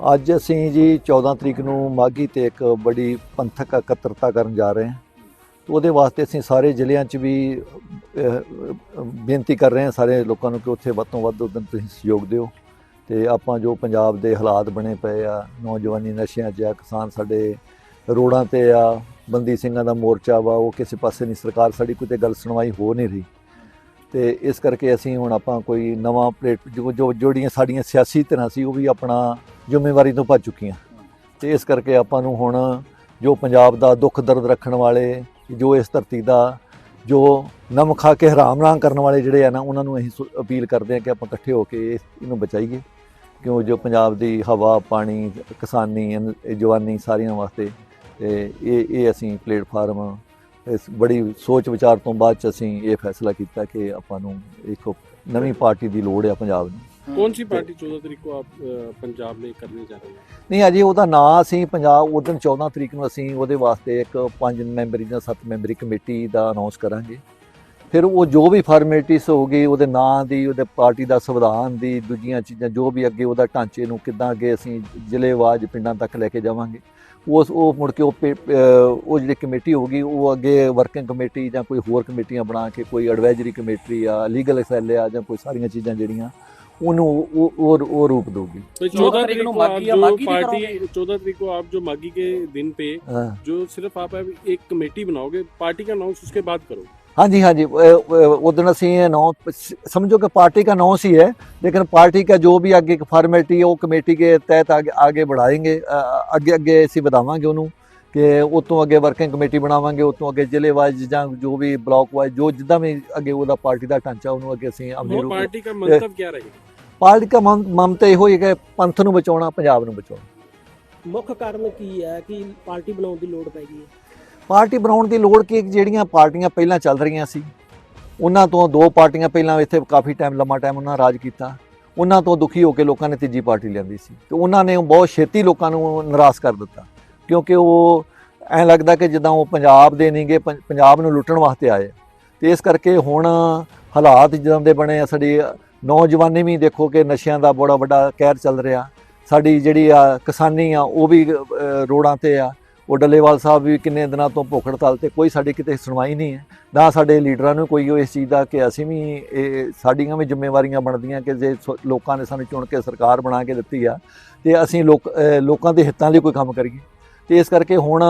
ਅੱਜ ਅਸੀਂ ਜੀ 14 ਤਰੀਕ ਨੂੰ ਮਾਗੀ ਤੇ ਇੱਕ ਬੜੀ ਪੰਥਕ ਇਕੱਤਰਤਾ ਕਰਨ ਜਾ ਰਹੇ ਹਾਂ। ਤੇ ਉਹਦੇ ਵਾਸਤੇ ਅਸੀਂ ਸਾਰੇ ਜ਼ਿਲ੍ਹਿਆਂ 'ਚ ਵੀ ਬੇਨਤੀ ਕਰ ਰਹੇ ਹਾਂ ਸਾਰੇ ਲੋਕਾਂ ਨੂੰ ਕਿ ਉੱਥੇ ਵੱਧ ਤੋਂ ਵੱਧ ਉਦੋਂ ਤੁਸੀਂ ਸਹਿਯੋਗ ਦਿਓ। ਤੇ ਆਪਾਂ ਜੋ ਪੰਜਾਬ ਦੇ ਹਾਲਾਤ ਬਣੇ ਪਏ ਆ, ਨੌਜਵਾਨੀ ਨਸ਼ਿਆਂ 'ਚ ਆ, ਕਿਸਾਨ ਸਾਡੇ ਰੋਡਾਂ ਤੇ ਆ, ਬੰਦੀ ਸਿੰਘਾਂ ਦਾ ਮੋਰਚਾ ਵਾ, ਉਹ ਕਿਸੇ ਪਾਸੇ ਨਹੀਂ, ਸਰਕਾਰ ਸਾਡੀ ਕੋਈ ਤੇ ਗੱਲ ਸੁਣਵਾਈ ਹੋ ਨਹੀਂ ਰਹੀ। ਤੇ ਇਸ ਕਰਕੇ ਅਸੀਂ ਹੁਣ ਆਪਾਂ ਕੋਈ ਨਵਾਂ ਪਲੇਟ ਜੋ ਜੋ ਜਿਹੜੀਆਂ ਸਾਡੀਆਂ ਸਿਆਸੀ ਧਿਰਾਂ ਸੀ, ਉਹ ਵੀ ਆਪਣਾ ਜ਼ਿੰਮੇਵਾਰੀ ਤੋਂ ਭੱਜ ਚੁੱਕੀਆਂ। ਤੇ ਇਸ ਕਰਕੇ ਆਪਾਂ ਨੂੰ ਹੁਣ ਜੋ ਪੰਜਾਬ ਦਾ ਦੁੱਖ ਦਰਦ ਰੱਖਣ ਵਾਲੇ, ਜੋ ਇਸ ਧਰਤੀ ਦਾ, ਜੋ ਨਮ ਖਾ ਕੇ ਹਰਾਮ ਨਾ ਕਰਨ ਵਾਲੇ ਜਿਹੜੇ ਆ ਨਾ, ਉਹਨਾਂ ਨੂੰ ਅਸੀਂ ਸੁ- ਅਪੀਲ ਕਰਦੇ ਹਾਂ ਕਿ ਆਪਾਂ ਇਕੱਠੇ ਹੋ ਕੇ ਇਸ- ਇਹਨੂੰ ਬਚਾਈਏ। ਕਿਉਂ ਜੋ ਪੰਜਾਬ ਦੀ ਹਵਾ, ਪਾਣੀ, ਕਿਸਾਨੀ, ਜਵਾਨੀ ਸਾਰੀਆਂ ਵਾਸਤੇ, ਤੇ ਇਹ ਇਹ ਅਸੀਂ ਪਲੇਟਫਾਰਮ ਇਸ ਬੜੀ ਸੋਚ ਵਿਚਾਰ ਤੋਂ ਬਾਅਦ ਚ ਅਸੀਂ ਇਹ ਫੈਸਲਾ ਕੀਤਾ ਕਿ ਆਪਾਂ ਨੂੰ ਇੱਕ ਨਵੀਂ ਪਾਰਟੀ ਦੀ ਲੋੜ ਹੈ ਪੰਜਾਬ ਨੂੰ। ਕੌਣ ਸੀ ਪਾਰਟੀ 14 ਤਰੀਕ ਨੂੰ ਆਪ ਪੰਜਾਬ ਲਈ ਕਰਨੀ ਜਾ ਰਹੇ ਹੋ? ਨਹੀਂ ਅਜੇ ਉਹਦਾ ਨਾਂ ਅਸੀਂ ਪੰਜਾਬ ਉਹ ਦਿਨ 14 ਤਰੀਕ ਨੂੰ ਅਸੀਂ ਉਹਦੇ ਵਾਸਤੇ ਇੱਕ ਪੰਜ ਮੈਂਬਰੀ ਜਾਂ ਸੱਤ ਮੈਂਬਰੀ ਕਮੇਟੀ ਦਾ ਅਨਾਉਂਸ ਕਰਾਂਗੇ। ਫਿਰ ਉਹ ਜੋ ਵੀ ਫੋਰਮੈਲਿਟੀਜ਼ ਹੋ ਗਈ ਉਹਦੇ ਨਾਂ ਦੀ ਉਹਦੇ ਪਾਰਟੀ ਦਾ ਸੰਵਿਧਾਨ ਦੀ ਦੂਜੀਆਂ ਚੀਜ਼ਾਂ ਜੋ ਵੀ ਅੱਗੇ ਉਹਦਾ ਢਾਂਚੇ ਨੂੰ ਕਿੱਦਾਂ ਅੱਗੇ ਅਸੀਂ ਜ਼ਿਲ੍ਹੇਵਾਜ ਪਿੰਡਾਂ ਤੱਕ ਲੈ ਕੇ ਜਾਵਾਂਗੇ। ਉਸ ਉਹ ਮੁੜ ਕੇ ਉਹ ਪੇ- ਅਹ ਉਹ ਜਿਹੜੀ ਕਮੇਟੀ ਹੋਊਗੀ ਉਹ ਅੱਗੇ ਵਰਕਿੰਗ ਕਮੇਟੀ ਜਾਂ ਕੋਈ ਹੋਰ ਕਮੇਟੀਆਂ ਬਣਾ ਕੇ ਕੋਈ ਐਡਵਾਈਜ਼ਰੀ ਕਮੇਟੀ ਆ ਲੀਗਲ ਸੈੱਲ ਆ ਜਾਂ ਕੋਈ ਸਾਰੀਆਂ ਚੀਜ਼ਾਂ ਜਿਹੜੀਆਂ ਉਹਨੂੰ ਉਹ ਉਹ ਉਹ ਰੂਪ ਦੇਊਗੀ तो चौदह चौदह तारीख तारीख को को आप मागी या जो मागी नहीं पार्टी चौदह तारीख को आप जो मागी के दिन पे ਹਾਂ जो सिर्फ आप अब एक कमेटी बनाओगे पार्टी का अनाउंस उसके बाद करो हाँ जी हाँ जी उधर ਅਸੀਂ नौ समझो कि पार्टी का नौ ही है लेकिन पार्टी का जो भी आगे फॉर्मेलिटी है वो कमेटी के तहत आगे आगे बढ़ाएंगे अ, ਅੱਗੇ ਅੱਗੇ ਅਸੀਂ ਵਧਾਵਾਂਗੇ ਉਹਨੂੰ ਕਿ ਉਤੋਂ ਅੱਗੇ ਵਰਕਿੰਗ ਕਮੇਟੀ ਬਣਾਵਾਂਗੇ ਉਤੋਂ ਅੱਗੇ ਜ਼ਿਲ੍ਹੇ ਵਾਈਜ਼ ਜਾਂ ਜੋ ਵੀ ਬਲਾਕ ਵਾਈਜ਼ ਜੋ ਜਿੱਦਾਂ ਵੀ ਅੱਗੇ ਉਹਦਾ ਪਾਰਟੀ ਦਾ ਢਾਂਚਾ ਉਹਨੂੰ ਅੱਗੇ ਅਸੀਂ ਅਮੀਰ और ਰੂਪ पार्टी का मंतव्य क्या रहेगा ਪਾਰਟੀ ਦਾ ਮਮ- ਮਮਤਾ ਇਹੋ ਹੀ ਹੈ ਕਿ ਪੰਥ ਨੂੰ ਬਚਾਉਣਾ ਪੰਜਾਬ ਨੂੰ ਬਚਾਉਣਾ ਮੁੱਖ ਕਾਰਨ ਕੀ ਹੈ ਕਿ ਪਾਰਟੀ ਬਣਾਉਣ ਦੀ ਲੋੜ ਪੈ ਗਈ ਹੈ ਪਾਰਟੀ ਬਣਾਉਣ ਦੀ ਲੋੜ ਕੀ ਜਿਹੜੀਆਂ ਪਾਰਟੀਆਂ ਪਹਿਲਾਂ ਚੱਲ ਰਹੀਆਂ ਸੀ ਉਹਨਾਂ ਤੋਂ ਦੋ ਪਾਰਟੀਆਂ ਪਹਿਲਾਂ ਇੱਥੇ ਕਾਫੀ ਟਾਈਮ ਲੰਮਾ ਟਾਈਮ ਉਹਨਾਂ ਰਾਜ ਕੀਤਾ। ਉਹਨਾਂ ਤੋਂ ਦੁਖੀ ਹੋ ਕੇ ਲੋਕਾਂ ਨੇ ਤੀਜੀ ਪਾਰਟੀ ਲਿਆਂਦੀ ਸੀ। ਤੇ ਉਹਨਾਂ ਨੇ ਬਹੁਤ ਛੇਤੀ ਲੋਕਾਂ ਨੂੰ ਨਿਰਾਸ਼ ਕਰ ਦਿੱਤਾ। ਕਿਉਂਕਿ ਉਹ ਐਂ ਲੱਗਦਾ ਕਿ ਜਿੱਦਾਂ ਉਹ ਪੰਜਾਬ ਦੇ ਨਹੀਂਗੇ ਪੰਜਾਬ ਨੂੰ ਲੁੱਟਣ ਵਾਸਤੇ ਆਏ। ਤੇ ਇਸ ਕਰਕੇ ਹੁਣ ਹਾਲਾਤ ਜਿੱਦਾਂ ਦੇ ਬਣੇ ਆ ਸਾਡੀ ਨੌਜਵਾਨੀ ਵੀ ਦੇਖੋ ਕਿ ਨਸ਼ਿਆਂ ਦਾ ਬੜਾ ਵੱਡਾ ਕਹਿਰ ਚੱਲ ਰਿਹਾ। ਸਾਡੀ ਜਿਹੜੀ ਆ ਕਿਸਾਨੀ ਆ ਉਹ ਵੀ ਅ, ਰੋਡਾਂ ਤੇ ਆ। ਉਹ ਡੱਲੇਵਾਲ ਸਾਹਿਬ ਵੀ ਕਿੰਨੇ ਦਿਨਾਂ ਤੋਂ ਭੁੱਖ ਹੜਤਾਲ ਤੇ ਕੋਈ ਸਾਡੀ ਕਿਤੇ ਸੁਣਵਾਈ ਨਹੀਂ ਹੈ, ਨਾ ਸਾਡੇ ਲੀਡਰਾਂ ਨੂੰ ਕੋਈ ਉਹ ਇਸ ਚੀਜ਼ ਦਾ ਕਿ ਅਸੀਂ ਵੀ ਇਹ ਸਾਡੀਆਂ ਵੀ ਜ਼ਿੰਮੇਵਾਰੀਆਂ ਬਣਦੀਆਂ ਕਿ ਜੇ ਸੋ- ਲੋਕਾਂ ਨੇ ਸਾਨੂੰ ਚੁਣ ਕੇ ਸਰਕਾਰ ਬਣਾ ਕੇ ਦਿੱਤੀ ਆ, ਤੇ ਅਸੀਂ ਲੋਕ ਲੋਕਾਂ ਦੇ ਹਿੱਤਾਂ ਲਈ ਕੋਈ ਕੰਮ ਕਰੀਏ। ਤੇ ਇਸ ਕਰਕੇ ਹੁਣ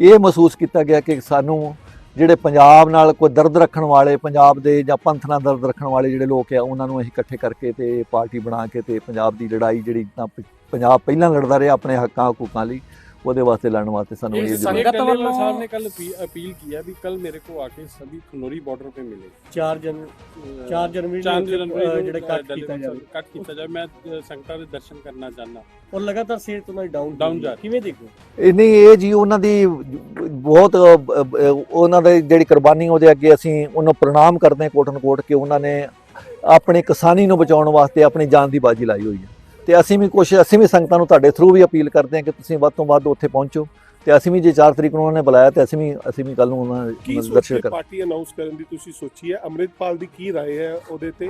ਇਹ ਮਹਿਸੂਸ ਕੀਤਾ ਗਿਆ ਕਿ ਸਾਨੂੰ ਜਿਹੜੇ ਪੰਜਾਬ ਨਾਲ ਕੋਈ ਦਰਦ ਰੱਖਣ ਵਾਲੇ, ਪੰਜਾਬ ਦੇ ਜਾਂ ਪੰਥ ਨਾਲ ਦਰਦ ਰੱਖਣ ਵਾਲੇ ਜਿਹੜੇ ਲੋਕ ਆ, ਉਹਨਾਂ ਨੂੰ ਅਸੀਂ ਇਕੱਠੇ ਕਰਕੇ ਤੇ ਪਾਰਟੀ ਬਣਾ ਕੇ ਤੇ ਪੰਜਾਬ ਦੀ ਲੜਾਈ ਜਿਹੜੀ ਤਾਂ ਪ- ਪੰਜਾਬ ਪਹਿਲਾਂ ਲੜਦਾ ਰਿਹਾ ਆਪਣੇ ਹੱਕਾਂ, ਹਕੂਕਾਂ ਲਈ ਉਹਦੇ ਵਾਸਤੇ ਲੜਨ ਵਾਸਤੇ ਸਾਨੂੰ ਇਹ ਸੰਗਤ ਵੱਲੋਂ ਸਾਹਿਬ ਨੇ ਕੱਲ ਅਪੀਲ ਕੀਆ ਵੀ ਕੱਲ ਮੇਰੇ ਕੋ ਆ ਕੇ ਸਭੀ ਖਨੋਰੀ ਬਾਰਡਰ ਤੇ ਮਿਲੇ। 4 ਜਨ 4 ਜਨਵਰੀ ਨੂੰ ਕੱਟ ਕੀਤਾ ਜਾਵੇ। ਕੱਟ ਕੀਤਾ ਜਾਵੇ। ਮੈਂ ਸੰਗਤਾਂ ਦੇ ਦਰਸ਼ਨ ਕਰਨਾ ਚਾਹਨਾ ਔਰ ਲਗਾਤਾਰ ਸੇਰ ਤੋਂ ਡਾਊਨ ਡਾਊਨ ਜਾ ਕਿਵੇਂ ਦੇਖੋ ਇਹ ਨਹੀਂ ਇਹ ਜੀ ਉਹਨਾਂ ਦੀ ਬਹੁਤ ਉਹਨਾਂ ਦੇ ਜਿਹੜੀ ਕੁਰਬਾਨੀ ਉਹਦੇ ਅੱਗੇ ਅਸੀਂ ਉਹਨਾਂ ਪ੍ਰਣਾਮ ਕਰਦੇ ਕੋਟਨ ਕੋਟ ਕਿ ਉਹਨਾਂ ਨੇ ਆਪਣੇ ਕਿਸਾਨੀ ਨੂੰ ਬਚਾਉਣ ਵਾਸਤੇ ਆਪਣੀ ਜਾਨ ਦੀ ਬਾਜੀ ਲਾਈ ਹੋਈ ਹੈ। ਤੇ ਅਸੀਂ ਵੀ ਕੁਛ ਅਸੀਂ ਵੀ ਸੰਗਤਾਂ ਨੂੰ ਤੁਹਾਡੇ ਥਰੂ ਵੀ ਅਪੀਲ ਕਰਦੇ ਹਾਂ ਕਿ ਤੁਸੀਂ ਵੱਧ ਤੋਂ ਵੱਧ ਉੱਥੇ ਪਹੁੰਚੋ ਤੇ ਅਸੀਂ ਵੀ ਜੇ 4 ਤਰੀਕ ਨੂੰ ਉਹਨਾਂ ਨੇ ਬੁਲਾਇਆ ਤੇ ਅਸੀਂ ਵੀ ਅਸੀਂ ਵੀ ਕੱਲ ਨੂੰ ਉਹਨਾਂ ਕੀ ਦੇ ਸੋਚੀ ਦਰਸ਼ਨ ਹੈ ਕਰ ਪਾਰਟੀ ਅਨਾਉਂਸ ਕਰਨ ਦੀ ਤੁਸੀਂ ਸੋਚੀ ਹੈ ਅੰਮ੍ਰਿਤਪਾਲ ਦੀ ਕੀ رائے ਹੈ ਉਹਦੇ ਤੇ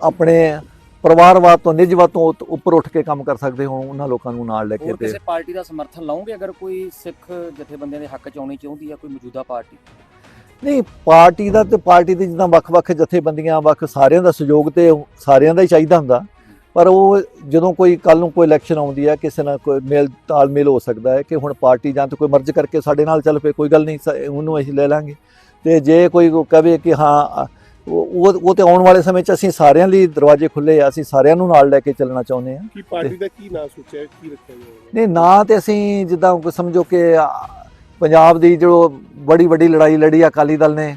ਆਪਣੇ ਪਰਿਵਾਰਵਾਦ ਤੋਂ ਨਿੱਜਵਾਦ ਤੋਂ ਉੱਤ- ਉੱਪਰ ਉੱਠ ਕੇ ਕੰਮ ਕਰ ਸਕਦੇ ਹੋਣ ਉਹਨਾਂ ਲੋਕਾਂ ਨੂੰ ਨਾਲ ਲੈ ਕੇ ਹੋਰ ਤੇ ਕਿਸੇ ਪਾਰਟੀ ਦਾ ਸਮਰਥਨ ਲਾਉਂਗੇ ਅਗਰ ਕੋਈ ਸਿੱਖ ਜਥੇਬੰਦੀਆਂ ਦੇ ਹੱਕ ਚ ਆਉਣੀ ਚਾਹੁੰਦੀ ਹੈ ਕੋਈ ਮੌਜੂਦਾ ਪਾਰਟੀ? ਨਹੀਂ ਪਾਰਟੀ ਦਾ ਤੇ ਪਾਰਟੀ ਦੇ ਜਿੱਦਾਂ ਵੱਖ-ਵੱਖ ਜਥੇਬੰਦੀਆਂ ਵੱਖ ਸਾਰਿਆਂ ਦਾ ਸਹਿਯੋਗ ਤੇ ਸਾਰਿਆਂ ਦਾ ਹੀ ਚਾਹੀਦਾ ਹੁੰਦਾ। ਪਰ ਉਹ ਜਦੋਂ ਕੋਈ ਕੱਲ ਨੂੰ ਕੋਈ ਇਲੈਕਸ਼ਨ ਆਉਂਦੀ ਹੈ ਕਿਸੇ ਨਾਲ ਕੋਈ ਮੇਲ ਤਾਲਮੇਲ ਹੋ ਸਕਦਾ ਹੈ ਕਿ ਹੁਣ ਪਾਰਟੀ ਜਾਂ ਤਾਂ ਕੋਈ ਮਰਜ਼ ਕਰਕੇ ਸਾਡੇ ਨਾਲ ਚੱਲ ਪਏ ਕੋਈ ਗੱਲ ਨਹੀਂ ਸ- ਉਹਨੂੰ ਅਸੀਂ ਲੈ ਲਾਂਗੇ। ਤੇ ਜੇ ਕੋਈ ਕਹੇ ਕਿ ਹਾਂ ਉਹ ਉਹ ਤੇ ਆਉਣ ਵਾਲੇ ਸਮੇਂ 'ਚ ਅਸੀਂ ਸਾਰਿਆਂ ਲਈ ਦਰਵਾਜ਼ੇ ਖੁੱਲੇ ਆ ਅਸੀਂ ਸਾਰਿਆਂ ਨੂੰ ਨਾਲ ਲੈ ਕੇ ਚੱਲਣਾ ਚਾਹੁੰਦੇ ਹਾਂ ਕੀ ਪਾਰਟੀ ਦਾ ਕੀ ਨਾਂ ਸੋਚਿਆ? ਕੀ ਰੱਖਿਆ ਨਹੀਂ ਨਾ ਤੇ ਅਸੀਂ ਜਿੱਦਾਂ ਸਮਝੋ ਕਿ ਆ, ਪੰਜਾਬ ਦੀ ਜੋ ਬੜੀ ਵੱਡੀ ਲੜਾਈ ਲੜੀ ਆ ਅਕਾਲੀ ਦਲ ਨੇ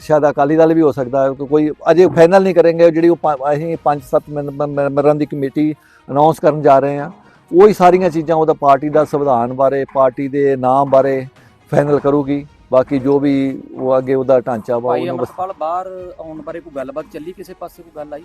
ਸ਼ਾਇਦ ਅਕਾਲੀ ਦਲ ਵੀ ਹੋ ਸਕਦਾ ਹੈ ਕਿ ਕੋਈ ਅਜੇ ਫਾਈਨਲ ਨਹੀਂ ਕਰਾਂਗੇ ਜਿਹੜੀ ਉਹ ਅਸੀਂ ਪੰਜ ਸੱਤ ਮੈਂਬਰਾਂ ਦੀ ਕਮੇਟੀ ਅਨਾਉਂਸ ਕਰਨ ਜਾ ਰਹੇ ਹਾਂ ਉਹੀ ਸਾਰੀਆਂ ਚੀਜ਼ਾਂ ਉਹਦਾ ਪਾਰਟੀ ਦਾ ਸੰਵਿਧਾਨ ਬਾਰੇ ਪਾਰਟੀ ਦੇ ਨਾਮ ਬਾਰੇ ਫਾਈਨਲ ਕਰੂਗੀ ਬਾਕੀ ਜੋ ਵੀ ਉਹ ਅੱਗੇ ਉਹਦਾ ਢਾਂਚਾ ਵਾ ਉਹਨੂੰ ਬਸ- ਬਾਹਰ ਆਉਣ ਬਾਰੇ ਕੋਈ ਗੱਲਬਾਤ ਚੱਲੀ ਕਿਸੇ ਪਾਸੇ ਕੋਈ ਗੱਲ ਆਈ?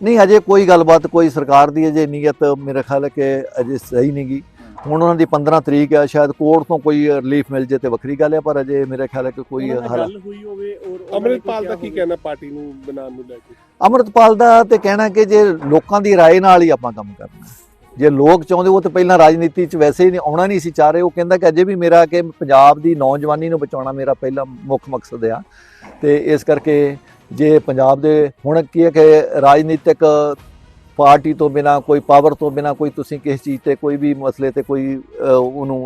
ਨਹੀਂ ਹਜੇ ਕੋਈ ਗੱਲਬਾਤ ਕੋਈ ਸਰਕਾਰ ਦੀ ਅਜੇ ਨੀਅਤ ਮੇਰੇ ਖਿਆਲ ਕਿ ਅਜੇ ਸਹੀ ਨਹੀਂ ਗੀ। ਹੁਣ ਉਹਨਾਂ ਦੀ 15 ਤਰੀਕ ਹੈ ਸ਼ਾਇਦ ਕੋਰਟ ਤੋਂ ਕੋਈ ਰਿਲੀਫ ਮਿਲ ਜੇ ਤੇ ਵੱਖਰੀ ਗੱਲ ਹੈ ਪਰ ਅਜੇ ਮੇਰੇ ਖਿਆਲ ਹੈ ਕਿ ਕੋਈ ਉਹਨਾਂ ਹੱਲ ਹੋਈ ਹੋਵੇ ਔਰ ਉਹਨਾਂ ਦਾ ਕੀ ਕਹਿਣਾ ਪਾਰਟੀ ਨੂੰ ਬਣਾਉਣ ਨੂੰ ਲੈ ਕੇ? ਅਮਰਤਪਾਲ ਦਾ ਤੇ ਕਹਿਣਾ ਕਿ ਜੇ ਲੋਕਾਂ ਦੀ ਰਾਏ ਨਾਲ ਹੀ ਆਪਾਂ ਕੰਮ ਕਰਨਾ। ਜੇ ਲੋਕ ਚਾਹੁੰਦੇ, ਉਹ ਤਾਂ ਪਹਿਲਾਂ ਰਾਜਨੀਤੀ 'ਚ ਵੈਸੇ ਹੀ ਨਹੀਂ- ਆਉਣਾ ਨਹੀਂ ਸੀ, ਚਾਹ ਰਹੇ। ਉਹ ਕਹਿੰਦਾ ਕਿ ਅਜੇ ਵੀ ਮੇਰਾ ਕਿ ਪੰਜਾਬ ਦੀ ਨੌਜਵਾਨੀ ਨੂੰ ਬਚਾਉਣਾ ਮੇਰਾ ਪਹਿਲਾ ਮੁੱਖ ਮਕਸਦ ਆ। ਤੇ ਇਸ ਕਰਕੇ ਜੇ ਪੰਜਾਬ ਦੇ, ਹੁਣ ਕੀ ਹੈ ਕਿ ਰਾਜਨੀਤਿਕ ਪਾਰਟੀ ਤੋਂ ਬਿਨਾ ਕੋਈ ਪਾਵਰ ਤੋਂ ਬਿਨਾ ਕੋਈ ਤੁਸੀਂ ਕਿਸੇ ਚੀਜ਼ ਤੇ ਕੋਈ ਵੀ ਮਸਲੇ ਤੇ ਕੋਈ ਉਹਨੂੰ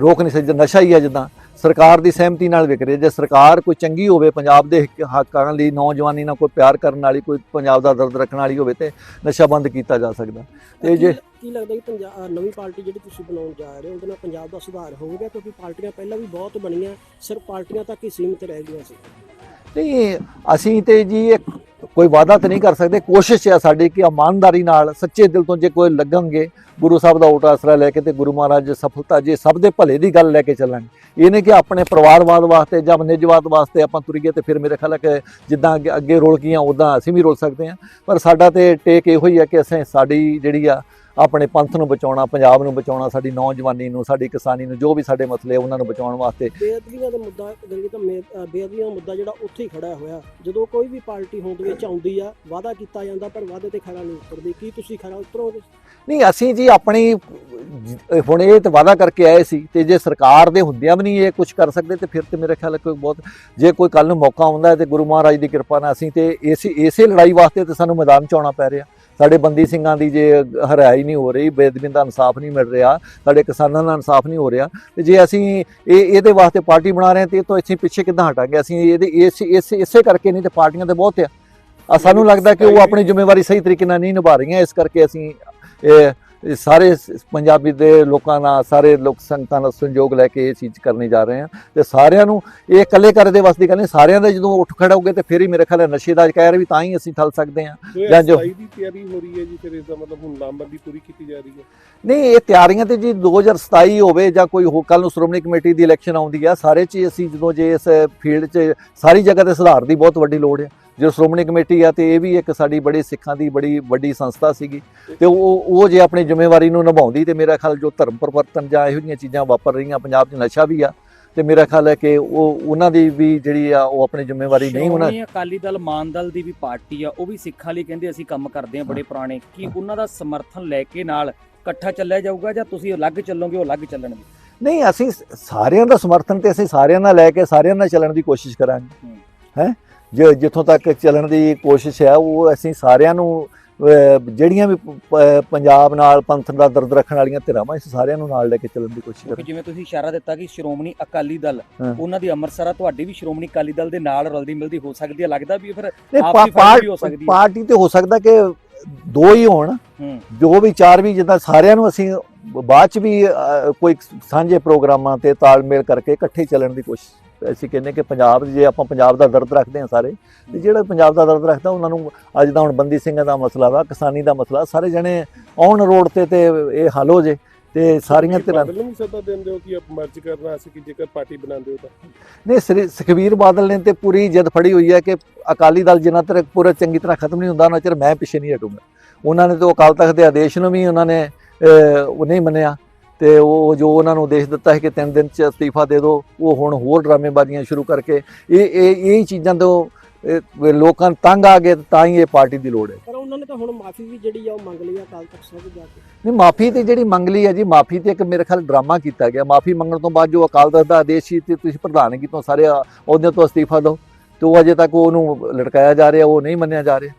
ਰੋਕ ਨਹੀਂ ਸਕਦੇ ਨਸ਼ਾ ਹੀ ਹੈ ਜਿੱਦਾਂ। ਸਰਕਾਰ ਦੀ ਸਹਿਮਤੀ ਨਾਲ ਵਿਕ ਰਿਹਾ ਜੇ ਸਰਕਾਰ ਕੋਈ ਚੰਗੀ ਹੋਵੇ ਪੰਜਾਬ ਦੇ ਹਿੱਕ- ਲਈ ਨੌਜਵਾਨੀ ਨਾਲ ਕੋਈ ਪਿਆਰ ਕਰਨ ਵਾਲੀ ਕੋਈ ਪੰਜਾਬ ਦਾ ਦਰਦ ਰੱਖਣ ਵਾਲੀ ਹੋਵੇ ਤੇ ਨਸ਼ਾ ਬੰਦ ਕੀਤਾ ਜਾ ਸਕਦਾ। ਤੇ ਜੇ ਕੀ- ਕੀ ਲੱਗਦਾ ਕਿ ਪੰਜਾਬ ਨਵੀਂ ਪਾਰਟੀ ਜਿਹੜੀ ਤੁਸੀਂ ਬਣਾਉਣ ਜਾ ਰਹੇ ਹੋ ਉਹਦੇ ਨਾਲ ਪੰਜਾਬ ਦਾ ਸੁਧਾਰ ਹੋਊਗਾ? ਕਿਉਂਕਿ ਪਾਰਟੀਆਂ ਪਹਿਲਾਂ ਵੀ ਬਹੁਤ ਬਣੀਆਂ ਸਿਰਫ ਪਾਰਟੀਆਂ ਤੱਕ ਹੀ ਸੀਮਿਤ ਰਹਿ ਗਈਆਂ ਸੀ। ਨਹੀਂ ਅਸੀਂ ਤੇ ਜੀ ਇੱਕ ਕੋਈ ਵਾਅਦਾ ਤਾਂ ਨਹੀਂ ਕਰ ਸਕਦੇ। ਕੋਸ਼ਿਸ਼ ਹੈ ਸਾਡੀ ਕਿ ਇਮਾਨਦਾਰੀ ਨਾਲ, ਸੱਚੇ ਦਿਲ ਤੋਂ ਜੇ ਕੋਈ ਲੱਗਣਗੇ, ਗੁਰੂ ਸਾਹਿਬ ਦਾ ਓਟ ਆਸਰਾ ਲੈ ਕੇ ਤੇ ਗੁਰੂ ਮਹਾਰਾਜ ਸਫਲਤਾ ਜੇ ਸਭ ਦੇ ਭਲੇ ਦੀ ਗੱਲ ਲੈ ਕੇ ਚੱਲਣ। ਇਹ ਨਹੀਂ ਕਿ ਆਪਣੇ ਪਰਿਵਾਰਵਾਦ ਵਾਸਤੇ ਜਾਂ ਨਿੱਜਵਾਦ ਵਾਸਤੇ ਆਪਾਂ ਤੁਰੀਏ ਤੇ ਫਿਰ ਮੇਰੇ ਖਿਆਲ ਹੈ ਕਿ ਜਿੱਦਾਂ ਅੱਗੇ- ਅੱਗੇ ਰੋਲ ਗਈਆਂ ਉਦਾਂ ਅਸੀਂ ਵੀ ਰੋਲ ਸਕਦੇ ਹਾਂ। ਪਰ ਸਾਡਾ ਤੇ ਟੇਕ ਇਹੋ ਹੀ ਹੈ ਕਿ ਅਸੀਂ ਸਾਡੀ ਜਿਹੜੀ ਆ ਆਪਣੇ ਪੰਥ ਨੂੰ ਬਚਾਉਣਾ ਪੰਜਾਬ ਨੂੰ ਬਚਾਉਣਾ ਸਾਡੀ ਨੌਜਵਾਨੀ ਨੂੰ ਸਾਡੀ ਕਿਸਾਨੀ ਨੂੰ ਜੋ ਵੀ ਸਾਡੇ ਮਸਲੇ ਉਹਨਾਂ ਨੂੰ ਬਚਾਉਣ ਵਾਸਤੇ। ਬੇਅਦਬੀਆਂ ਦਾ ਮੁੱਦਾ ਜਿਹੜੀ ਤਾਂ ਬੇਅਦਬੀਆਂ ਦਾ ਮੁੱਦਾ ਜਿਹੜਾ ਉੱਥੇ ਹੀ ਖੜਾ ਹੋਇਆ। ਜਦੋਂ ਕੋਈ ਵੀ ਪਾਰਟੀ ਹੋਂਦ ਵਿੱਚ ਆਉਂਦੀ ਆ ਵਾਅਦਾ ਕੀਤਾ ਜਾਂਦਾ ਪਰ ਵਾਅਦੇ ਤੇ ਖਰਾ ਨਹੀਂ ਉਤਰਦੀ। ਕੀ ਤੁਸੀਂ ਖਰਾ ਉਤਰੋਗੇ? ਨਹੀਂ ਅਸੀਂ ਜੀ ਆਪਣੀ ਹੁਣ ਇਹ ਤਾਂ ਵਾਅਦਾ ਕਰਕੇ ਆਏ ਸੀ ਤੇ ਜੇ ਸਰਕਾਰ ਦੇ ਹੁੰਦਿਆਂ ਵੀ ਨਹੀਂ ਇਹ ਕੁਝ ਕਰ ਸਕਦੇ ਤੇ ਫਿਰ ਤੇ ਮੇਰੇ ਖਿਆਲ ਕੋਈ ਬਹੁਤ ਜੇ ਕੋਈ ਕੱਲ ਨੂੰ ਮੌਕਾ ਆਉਂਦਾ ਤੇ ਗੁਰੂ ਮਹਾਰਾਜ ਦੀ ਕਿਰਪਾ ਨਾਲ ਅਸੀਂ ਤੇ ਇਸੇ ਇਸੇ ਲੜਾਈ ਵਾਸਤੇ ਤੇ ਸਾਨੂੰ ਮੈਦਾਨ ਚ ਆਉਣਾ ਪੈ ਰਿਹਾ। ਸਾਡੇ ਬੰਦੀ ਸਿੰਘਾਂ ਦੀ ਜੇ ਹਰਾਈ ਨਹੀਂ ਹੋ ਰਹੀ ਬੇਦਬੀ ਦਾ ਇਨਸਾਫ ਨਹੀਂ ਮਿਲ ਰਿਹਾ, ਸਾਡੇ ਕਿਸਾਨਾਂ ਦਾ ਇਨਸਾਫ ਨਹੀਂ ਹੋ ਰਿਹਾ, ਤੇ ਜੇ ਅਸੀਂ ਇਹ, ਇਹਦੇ ਵਾਸਤੇ ਪਾਰਟੀ ਬਣਾ ਰਹੇ ਹਾਂ ਤੇ ਇਹ ਤੋਂ ਅਸੀਂ ਪਿੱਛੇ ਕਿੱਦਾਂ ਹਟਾਂਗੇ? ਅਸੀਂ ਇਹਦੇ, ਇਸ ਇਸ, ਇਸੇ ਕਰਕੇ ਨਹੀਂ ਤੇ ਪਾਰਟੀਆਂ ਤੇ ਬਹੁਤ ਆ। ਸਾਨੂੰ ਲੱਗਦਾ ਕਿ ਉਹ ਆਪਣੀ ਜ਼ਿੰਮੇਵਾਰੀ ਸਹੀ ਤਰੀਕੇ ਨਾਲ ਨਹੀਂ ਨਿਭਾ ਰਹੀਆਂ, ਇਸ ਕਰਕੇ ਅਸੀਂ ਇਹ ਸਾਰੇ ਪੰਜਾਬੀ ਦੇ ਲੋਕਾਂ ਨਾਲ ਸਾਰੇ ਲੋਕ ਸੰਗਤਾਂ ਨਾਲ ਸੰਯੋਗ ਲੈ ਕੇ ਇਹ ਚੀਜ਼ ਕਰਨੀ ਜਾ ਰਹੇ ਹਾਂ। ਤੇ ਸਾਰਿਆਂ ਨੂੰ ਇਹ ਇਕੱਲੇ ਕਰਦੇ ਵਾਸਤੇ ਦੀ ਗੱਲ ਨਹੀਂ ਸਾਰਿਆਂ ਦੇ ਜਦੋਂ ਉੱਠ ਖੜਾਓਗੇ ਤੇ ਫਿਰ ਹੀ ਮੇਰੇ ਖਿਆਲ ਹੈ ਨਸ਼ੇ ਦਾ ਕਹਿਰ ਵੀ ਤਾਂ ਹੀ ਅਸੀਂ ਠੱਲ ਸਕਦੇ ਹਾਂ। ਜੋ ਜਾਂ ਦੀ ਤਿਆਰੀ ਹੋ ਰਹੀ ਹੈ ਜੀ ਫਿਰ ਇਸ ਦਾ ਮਤਲਬ ਹੁਣ ਲਾਮਬੰਦੀ ਪੂਰੀ ਕੀਤੀ ਜਾ ਰਹੀ ਹੈ? ਨਹੀਂ ਇਹ ਤਿਆਰੀਆਂ ਤੇ ਜੀ 2027 ਹੋਵੇ ਜਾਂ ਕੋਈ ਹੋ ਕੱਲ ਨੂੰ ਸ਼੍ਰੋਮਣੀ ਕਮੇਟੀ ਦੀ ਇਲੈਕਸ਼ਨ ਆਉਂਦੀ ਆ ਸਾਰੇ ਚ ਅਸੀਂ ਜਦੋਂ ਜੇ ਇਸ ਫੀਲਡ 'ਚ ਸਾਰੀ ਜਗ੍ਹਾ ਤੇ ਸੁਧਾਰ ਦੀ ਬਹੁਤ ਵੱਡੀ ਲੋੜ ਹੈ। ਜੋ ਸ਼੍ਰੋਮਣੀ ਕਮੇਟੀ ਆ ਤੇ ਇਹ ਵੀ ਇੱਕ ਸਾਡੀ ਬੜੀ ਸਿੱਖਾਂ ਦੀ ਬੜੀ ਵੱਡੀ ਸੰਸਥਾ ਸੀਗੀ। ਤੇ ਉਹ ਉਹ ਜੇ ਆਪਣੀ ਜ਼ਿੰਮੇਵਾਰੀ ਨੂੰ ਨਿਭਾਉਂਦੀ ਤੇ ਮੇਰਾ ਖਿਆਲ ਜੋ ਧਰਮ ਪਰਿਵਰਤਨ ਜਾਂ ਇਹੋ ਜਿਹੀਆਂ ਚੀਜ਼ਾਂ ਵਾਪਰ ਰਹੀਆਂ ਪੰਜਾਬ 'ਚ ਨਸ਼ਾ ਵੀ ਆ ਤੇ ਮੇਰਾ ਖਿਆਲ ਹੈ ਕਿ ਉਹ ਉਹਨਾਂ ਦੀ ਵੀ ਜਿਹੜੀ ਆ ਉਹ ਆਪਣੀ ਜ਼ਿੰਮੇਵਾਰੀ ਨਹੀਂ ਉਹਨਾਂ ਅਕਾਲੀ ਦਲ ਮਾਨ ਦਲ ਦੀ ਵੀ ਪਾਰਟੀ ਆ ਉਹ ਵੀ ਸਿੱਖਾਂ ਲਈ ਕਹਿੰਦੇ ਅਸੀਂ ਕੰਮ ਕਰਦੇ ਆ ਬੜੇ ਪੁਰਾਣੇ। ਕੀ ਉਹਨਾਂ ਦਾ ਸਮਰਥਨ ਲੈ ਕੇ ਨਾਲ ਇਕੱਠਾ ਚੱਲਿਆ ਜਾਊਗਾ ਜਾਂ ਤੁਸੀਂ ਅਲੱਗ ਚੱਲੋਗੇ ਉਹ ਅਲੱਗ ਚੱਲਣਗੇ? ਨਹੀਂ ਅਸੀਂ ਸਾਰਿਆਂ ਦਾ ਸਮਰਥਨ ਤੇ ਅਸੀਂ ਸਾਰਿਆਂ ਨਾਲ ਲੈ ਕੇ ਸਾਰਿਆਂ ਨਾਲ ਚੱਲਣ ਦੀ ਕੋਸ਼ਿਸ਼ ਕਰਾਂਗੇ। ਹੂੰ। ਜਿੱਥੋਂ ਤੱਕ ਚੱਲਣ ਦੀ ਕੋਸ਼ਿਸ਼ ਹੈ ਉਹ ਅਸੀਂ ਸਾਰਿਆਂ ਨੂੰ ਜਿਹੜੀਆਂ ਵੀ ਪੰਜਾਬ ਨਾਲ ਪੰਥ ਦਾ ਦਰਦ ਰੱਖਣ ਵਾਲੀਆਂ ਧਿਰਾਂ ਵਾ ਅਸੀਂ ਸਾਰਿਆਂ ਨੂੰ ਨਾਲ ਲੈ ਕੇ ਚੱਲਣ ਦੀ ਕੋਸ਼ਿਸ਼ ਕਰਾਂਗੇ ਜਿਵੇਂ ਤੁਸੀਂ ਇਸ਼ਾਰਾ ਦਿੱਤਾ ਕਿ ਸ਼੍ਰੋਮਣੀ ਅਕਾਲੀ ਦਲ। ਉਹਨਾਂ ਦੀ ਅੰਮ੍ਰਿਤਸਰ ਤੁਹਾਡੀ ਵੀ ਸ਼੍ਰੋਮਣੀ ਅਕਾਲੀ ਦਲ ਦੇ ਨਾਲ ਰਲਦੀ ਮਿਲਦੀ ਹੋ ਸਕਦੀ ਹੈ ਲੱਗਦਾ ਵੀ ਫਿਰ ਨਹੀਂ ਆਪਸੀ ਪਾ- ਫਾਇਦਾ ਪਾਰ- ਵੀ ਹੋ ਸਕਦੀ ਹੈ। ਪਾਰਟੀ ਤੇ ਹੋ ਸਕਦਾ ਕਿ ਦੋ ਹੀ ਹੋਣ ਜੋ ਵੀ ਚਾਰ ਵੀ ਜਿੱਦਾਂ ਸਾਰਿਆਂ ਨੂੰ ਅਸੀਂ ਬਾਅਦ ਚ ਵੀ ਕੋਈ ਸਾਂਝੇ ਪ੍ਰੋਗਰਾਮਾਂ ਤੇ ਤਾਲਮੇਲ ਕਰਕੇ ਇਕੱਠੇ ਚੱਲਣ ਦੀ ਕੋਸ਼ਿਸ਼ ਅਸੀਂ ਕਹਿੰਦੇ ਕਿ ਪੰਜਾਬ ਜੇ ਆਪਾਂ ਪੰਜਾਬ ਦਾ ਦਰਦ ਰੱਖਦੇ ਹਾਂ ਸਾਰੇ ਤੇ ਜਿਹੜਾ ਪੰਜਾਬ ਦਾ ਦਰਦ ਰੱਖਦਾ ਉਹਨਾਂ ਨੂੰ ਅੱਜ ਦਾ ਹੁਣ ਬੰਦੀ ਸਿੰਘਾਂ ਦਾ ਮਸਲਾ ਵਾ ਕਿਸਾਨੀ ਦਾ ਮਸਲਾ ਸਾਰੇ ਜਣੇ ਆਉਣ ਰੋਡ ਤੇ ਤੇ ਇਹ ਹੱਲ ਹੋ ਜੇ ਤੇ ਸਾਰੀਆਂ ਧਿਰਾਂ ਬਾਦਲ ਨੂੰ ਸੱਦਾ ਦਿੰਦੇ ਹੋ ਕਿ ਆਪ ਮਰਜ ਕਰਨਾ ਅਸੀਂ ਕਿ ਜੇਕਰ ਪਾਰਟੀ ਬਣਾਉਂਦੇ ਹੋ ਤਾਂ? ਨੇ ਸ੍ਰੀ ਸੁਖਬੀਰ ਬਾਦਲ ਨੇ ਤੇ ਪੂਰੀ ਜਿੱਦ ਫੜੀ ਹੋਈ ਹੈ ਕਿ ਅਕਾਲੀ ਦਲ ਜਿੰਨਾ ਤੱਕ ਪੂਰਾ ਚੰਗੀ ਤਰ੍ਹਾਂ ਖਤਮ ਨਹੀਂ ਹੁੰਦਾ ਉਹਨਾਂ ਚਿਰ ਮੈਂ ਪਿੱਛੇ ਨਹੀਂ ਹਟੂੰਗਾ। ਉਹਨਾਂ ਨੇ ਤਾਂ ਅਕਾਲ ਤਖਤ ਦੇ ਆਦੇਸ਼ ਨੂੰ ਵੀ ਉਹਨਾਂ ਨੇ ਉਹ ਨਹੀਂ ਮੰਨਿਆ। ਤੇ ਉਹ ਜੋ ਉਹਨਾਂ ਨੂੰ ਆਦੇਸ਼ ਦਿੱਤਾ ਹੈ ਕਿ ਤਿੰਨ ਦਿਨ ਚ ਅਸਤੀਫਾ ਦੇ ਦਿਓ ਉਹ ਹੁਣ ਹੋਰ ਡਰਾਮੇਬਾਜ਼ੀਆਂ ਸ਼ੁਰੂ ਕਰਕੇ ਇਹ ਇਹ ਇਹ ਚੀਜ਼ਾਂ ਤੋਂ ਲੋਕਾਂ ਤੰਗ ਆ ਗਏ ਤਾਂ ਹੀ ਇਹ ਪਾਰਟੀ ਦੀ ਲੋੜ ਹੈ। ਪਰ ਉਹਨਾਂ ਨੇ ਤਾਂ ਹੁਣ ਮਾਫੀ ਵੀ ਜਿਹੜੀ ਆ ਉਹ ਮੰਗ ਲਈ ਆ ਕੱਲ ਤੱਕ ਸਭ ਜਾ ਕੇ। ਨਹੀਂ ਮਾਫੀ ਤੇ ਜਿਹੜੀ ਮੰਗ ਲਈ ਹੈ ਜੀ ਮਾਫੀ ਤੇ ਇੱਕ ਮੇਰੇ ਖਿਆਲ ਡਰਾਮਾ ਕੀਤਾ ਗਿਆ। ਮਾਫੀ ਮੰਗਣ ਤੋਂ ਬਾਅਦ ਜੋ ਅਕਾਲ ਤਖਤ ਦਾ ਆਦੇਸ਼ ਸੀ ਤੇ ਤੁਸੀਂ ਪ੍ਰਧਾਨਗੀ ਤੋਂ ਸਾਰੇ ਅਹੁਦਿਆਂ ਤੋਂ ਅਸਤੀਫਾ ਦਿਓ ਤੇ ਉਹ ਅਜੇ ਤੱਕ ਉਹਨੂੰ ਲਟਕਾਇਆ ਜਾ ਰਿਹਾ ਉਹ ਨਹੀਂ ਮੰਨਿਆ ਜਾ ਰਿਹਾ।